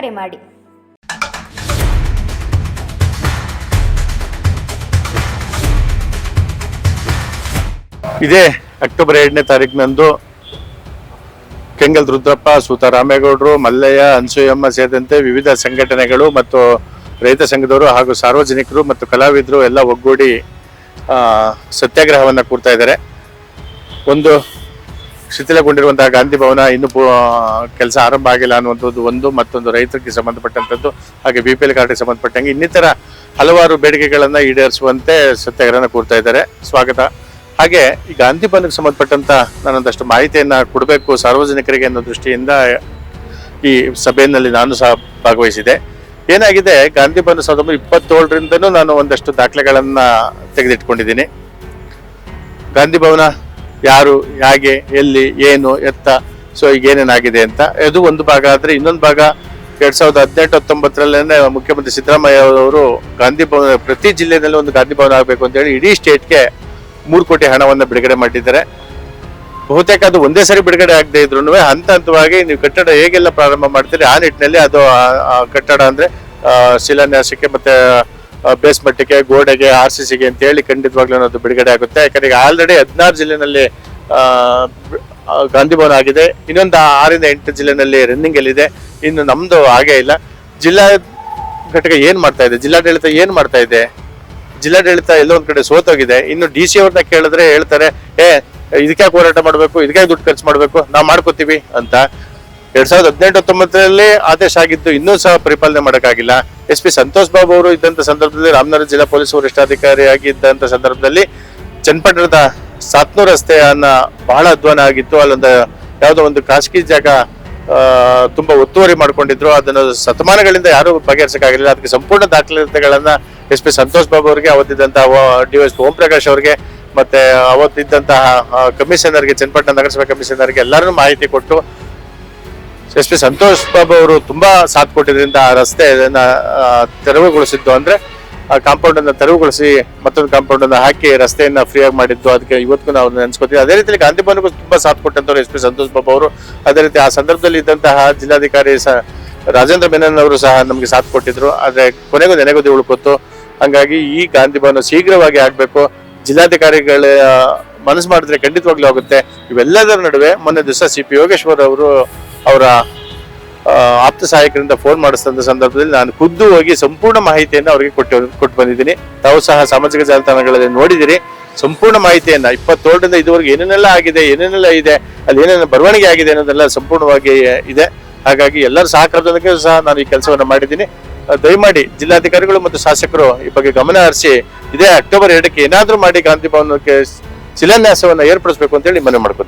ಕರೆ ಮಾಡಿ. ಇದೇ ಅಕ್ಟೋಬರ್ ಎರಡನೇ ತಾರೀಕಿನಂದು ಕೆಂಗಲ್ ರುದ್ರಪ್ಪ ಸೂತ ರಾಮೇಗೌಡರು ಮಲ್ಲಯ್ಯ, ಅನ್ಸೂಯಮ್ಮ ಸೇರಿದಂತೆ ವಿವಿಧ ಸಂಘಟನೆಗಳು ಮತ್ತು ರೈತ ಸಂಘದವರು ಹಾಗೂ ಸಾರ್ವಜನಿಕರು ಮತ್ತು ಕಲಾವಿದರು ಎಲ್ಲ ಒಗ್ಗೂಡಿ ಸತ್ಯಾಗ್ರಹವನ್ನು ಕೂರ್ತಾ ಇದ್ದಾರೆ. ಒಂದು ಶಿಥಿಲಗೊಂಡಿರುವಂತಹ ಗಾಂಧಿ ಭವನ ಇನ್ನೂ ಕೆಲಸ ಆರಂಭ ಆಗಿಲ್ಲ ಅನ್ನುವಂಥದ್ದು ಒಂದು, ಮತ್ತೊಂದು ರೈತರಿಗೆ ಸಂಬಂಧಪಟ್ಟಂಥದ್ದು, ಹಾಗೆ ಬಿ ಪಿ ಎಲ್ ಕಾರ್ಡ್ಗೆ ಸಂಬಂಧಪಟ್ಟಂಗೆ ಇನ್ನಿತರ ಹಲವಾರು ಬೇಡಿಕೆಗಳನ್ನು ಈಡೇರಿಸುವಂತೆ ಸತ್ಯಾಗ್ರಹನ ಕೂರ್ತಾ ಇದ್ದಾರೆ. ಸ್ವಾಗತ. ಹಾಗೆ ಈ ಗಾಂಧಿ ಭವನಕ್ಕೆ ಸಂಬಂಧಪಟ್ಟಂತ ನಾನೊಂದಷ್ಟು ಮಾಹಿತಿಯನ್ನು ಕೊಡಬೇಕು ಸಾರ್ವಜನಿಕರಿಗೆ ಅನ್ನೋ ದೃಷ್ಟಿಯಿಂದ ಈ ಸಭೆಯಲ್ಲಿ ನಾನು ಸಹ ಭಾಗವಹಿಸಿದೆ ಏನಾಗಿದೆ, ಗಾಂಧಿ ಭವನ ಸಾವಿರದ ಒಂಬೈನೂರ ಇಪ್ಪತ್ತೇಳರಿಂದನೂ ನಾನು ಒಂದಷ್ಟು ದಾಖಲೆಗಳನ್ನು ತೆಗೆದಿಟ್ಕೊಂಡಿದ್ದೀನಿ. ಗಾಂಧಿ ಭವನ ಯಾರು, ಹೇಗೆ, ಎಲ್ಲಿ, ಏನು ಎತ್ತ ಸೊ ಈಗ ಏನೇನಾಗಿದೆ ಅಂತ. ಅದು ಒಂದು ಭಾಗ ಆದರೆ ಇನ್ನೊಂದು ಭಾಗ ಎರಡ್ ಸಾವಿರದ ಹದಿನೆಂಟು ಹತ್ತೊಂಬತ್ತರಲ್ಲೇ ಮುಖ್ಯಮಂತ್ರಿ ಸಿದ್ದರಾಮಯ್ಯ ಅವರು ಗಾಂಧಿ ಭವನ, ಪ್ರತಿ ಜಿಲ್ಲೆಯಲ್ಲಿ ಒಂದು ಗಾಂಧಿ ಭವನ ಆಗಬೇಕು ಅಂತ ಹೇಳಿ ಇಡೀ ಸ್ಟೇಟ್ಗೆ ಮೂರು ಕೋಟಿ ಹಣವನ್ನು ಬಿಡುಗಡೆ ಮಾಡಿದ್ದಾರೆ. ಬಹುತೇಕ ಅದು ಒಂದೇ ಸರಿ ಬಿಡುಗಡೆ ಆಗದೆ ಇದ್ರು ಹಂತ ಹಂತವಾಗಿ ನೀವು ಕಟ್ಟಡ ಹೇಗೆಲ್ಲ ಪ್ರಾರಂಭ ಮಾಡ್ತೀರಿ ಆ ನಿಟ್ಟಿನಲ್ಲಿ ಅದು ಕಟ್ಟಡ ಅಂದ್ರೆ ಶಿಲಾನ್ಯಾಸಕ್ಕೆ ಮತ್ತೆ ಬೇಸ್ ಮಟ್ಟಕ್ಕೆ, ಗೋಡೆಗೆ, ಆರ್ ಸಿ ಸಿಗೆ ಅಂತ ಹೇಳಿ ಖಂಡಿತವಾಗ್ಲೂ ಅದು ಬಿಡುಗಡೆ ಆಗುತ್ತೆ. ಯಾಕಂದ್ರೆ ಈಗ ಆಲ್ರೆಡಿ ಹದಿನಾರು ಜಿಲ್ಲೆನಲ್ಲಿ ಗಾಂಧಿ ಭವನ ಆಗಿದೆ. ಇನ್ನೊಂದು ಆರಿಂದ ಎಂಟು ಜಿಲ್ಲೆನಲ್ಲಿ ರನ್ನಿಂಗ್ ಅಲ್ಲಿದೆ ಇನ್ನು ನಮ್ದು ಹಾಗೆ ಇಲ್ಲ. ಜಿಲ್ಲಾ ಘಟಕ ಏನ್ ಮಾಡ್ತಾ ಇದೆ? ಜಿಲ್ಲಾಡಳಿತ ಏನ್ ಮಾಡ್ತಾ ಇದೆ? ಜಿಲ್ಲಾಡಳಿತ ಎಲ್ಲೋ ಒಂದ್ ಕಡೆ ಸೋತೋಗಿದೆ. ಇನ್ನು ಡಿ ಸಿ ಅವ್ರನ್ನ ಕೇಳಿದ್ರೆ ಹೇಳ್ತಾರೆ, ಏ ಇದಕ್ಕೆ ಹೋರಾಟ ಮಾಡ್ಬೇಕು? ಇದಕ್ಕೆ ದುಡ್ಡು ಖರ್ಚು ಮಾಡ್ಬೇಕು? ನಾವು ಮಾಡ್ಕೋತೀವಿ ಅಂತ. ಎರಡ್ ಸಾವಿರದ ಹದಿನೆಂಟು ಹತ್ತೊಂಬತ್ತರಲ್ಲಿ ಆದೇಶ ಆಗಿದ್ದು ಇನ್ನೂ ಸಹ ಪರಿಪಾಲನೆ ಮಾಡೋಕ್ಕಾಗಿಲ್ಲ. ಎಸ್ ಪಿ ಸಂತೋಷ್ ಬಾಬು ಅವರು ಇದ್ದಂತ ಸಂದರ್ಭದಲ್ಲಿ ರಾಮನಗರ ಜಿಲ್ಲಾ ಪೊಲೀಸ್ ವರಿಷ್ಠಾಧಿಕಾರಿಯಾಗಿ ಇದ್ದಂತ ಸಂದರ್ಭದಲ್ಲಿ ಚನ್ನಪಟ್ಟಣದ ಸಾತ್ನೂರ್ ರಸ್ತೆಯನ್ನ ಬಹಳ ಅಧ್ವಾನ ಆಗಿತ್ತು. ಅಲ್ಲೊಂದು ಯಾವುದೋ ಒಂದು ಖಾಸಗಿ ಜಾಗ ತುಂಬಾ ಒತ್ತುವರಿ ಮಾಡ್ಕೊಂಡಿದ್ರು. ಅದನ್ನು ಶತಮಾನಗಳಿಂದ ಯಾರು ಬಗೆಹರಿಸಕ್ಕಾಗಲಿಲ್ಲ ಅದಕ್ಕೆ ಸಂಪೂರ್ಣ ದಾಖಲಾತಿಗಳನ್ನ ಎಸ್ ಪಿ ಸಂತೋಷ್ ಬಾಬು ಅವರಿಗೆ, ಅವತ್ತಿದ್ದಂತಹ ಡಿ ಎಸ್ ಓಂ ಪ್ರಕಾಶ್ ಅವರಿಗೆ, ಮತ್ತೆ ಅವತ್ತಿದ್ದಂತಹ ಕಮಿಷನರ್ಗೆ, ಚನ್ನಪಟ್ಟಣ ನಗರಸಭೆ ಕಮಿಷನರ್ಗೆ ಎಲ್ಲರೂ ಮಾಹಿತಿ ಕೊಟ್ಟು ಎಸ್ ಪಿ ಸಂತೋಷ್ ಬಾಬು ಅವರು ತುಂಬಾ ಸಾಥ್ ಕೊಟ್ಟಿದ್ರಿಂದ ಆ ಆ, ತೆರವುಗೊಳಿಸಿದ್ದು ಅಂದ್ರೆ ಆ ಕಾಂಪೌಂಡ್ ಅನ್ನ ತೆರವುಗೊಳಿಸಿ ಮತ್ತೊಂದು ಕಾಂಪೌಂಡ್ ಅನ್ನ ಹಾಕಿ ರಸ್ತೆಯನ್ನ ಫ್ರೀ ಆಗಿ ಮಾಡಿದ್ದು. ಅದಕ್ಕೆ ಇವತ್ತು ನಾವು ನೆನೆಸ್ಕೊತೀವಿ. ಅದೇ ರೀತಿ ಗಾಂಧಿ ಭವನಕ್ಕೂ ತುಂಬಾ ಸಾಥ್ ಕೊಟ್ಟಂತವ್ರು ಎಸ್ ಪಿ ಸಂತೋಷ್ ಬಾಬು ಅವರು. ಅದೇ ರೀತಿ ಆ ಸಂದರ್ಭದಲ್ಲಿ ಇದ್ದಂತಹ ಜಿಲ್ಲಾಧಿಕಾರಿ ಸಹ ರಾಜೇಂದ್ರ ಮೆನನ್ ಅವರು ಸಹ ನಮಗೆ ಸಾಥ್ ಕೊಟ್ಟಿದ್ರು. ಆದ್ರೆ ಕೊನೆಗೂ ನೆನೆಗುದಿ ಉಳ್ಕೊತು ಹಂಗಾಗಿ ಈ ಗಾಂಧಿ ಭವನ ಶೀಘ್ರವಾಗಿ ಆಗ್ಬೇಕು. ಜಿಲ್ಲಾಧಿಕಾರಿಗಳ ಮನಸ್ಸು ಮಾಡಿದ್ರೆ ಖಂಡಿತವಾಗ್ಲೂ ಆಗುತ್ತೆ. ಇವೆಲ್ಲದರ ನಡುವೆ ಮೊನ್ನೆ ದಿವಸ ಸಿ ಪಿ ಯೋಗೇಶ್ವರ್ ಅವರು ಅವರ ಆಪ್ತ ಸಹಾಯಕರಿಂದ ಫೋನ್ ಮಾಡಿಸಿದ ಸಂದರ್ಭದಲ್ಲಿ ನಾನು ಖುದ್ದು ಹೋಗಿ ಸಂಪೂರ್ಣ ಮಾಹಿತಿಯನ್ನು ಅವರಿಗೆ ಕೊಟ್ಟು ಕೊಟ್ಟು ಬಂದಿದ್ದೀನಿ. ತಾವು ಸಹ ಸಾಮಾಜಿಕ ಜಾಲತಾಣಗಳಲ್ಲಿ ನೋಡಿದಿರಿ. ಸಂಪೂರ್ಣ ಮಾಹಿತಿಯನ್ನ ಇಪ್ಪತ್ತೇಳರಿಂದ ಇದುವರೆಗೆ ಏನೇನೆಲ್ಲ ಆಗಿದೆ, ಏನೇನೆಲ್ಲ ಇದೆ, ಅಲ್ಲಿ ಏನೇನು ಬರವಣಿಗೆ ಆಗಿದೆ ಅನ್ನೋದೆಲ್ಲ ಸಂಪೂರ್ಣವಾಗಿ ಇದೆ. ಹಾಗಾಗಿ ಎಲ್ಲರ ಸಹಕಾರದೊಂದಿಗೆ ಸಹ ನಾನು ಈ ಕೆಲಸವನ್ನು ಮಾಡಿದ್ದೀನಿ. ದಯಮಾಡಿ ಜಿಲ್ಲಾಧಿಕಾರಿಗಳು ಮತ್ತು ಶಾಸಕರು ಈ ಬಗ್ಗೆ ಗಮನ ಹರಿಸಿ, ಇದೇ ಅಕ್ಟೋಬರ್ ಎರಡಕ್ಕೆ ಏನಾದರೂ ಮಾಡಿ ಗಾಂಧಿ ಭವನಕ್ಕೆ ಶಿಲಾನ್ಯಾಸವನ್ನು ಏರ್ಪಡಿಸಬೇಕು ಅಂತೇಳಿ ಮನವಿ ಮಾಡ್ಕೊತೀನಿ.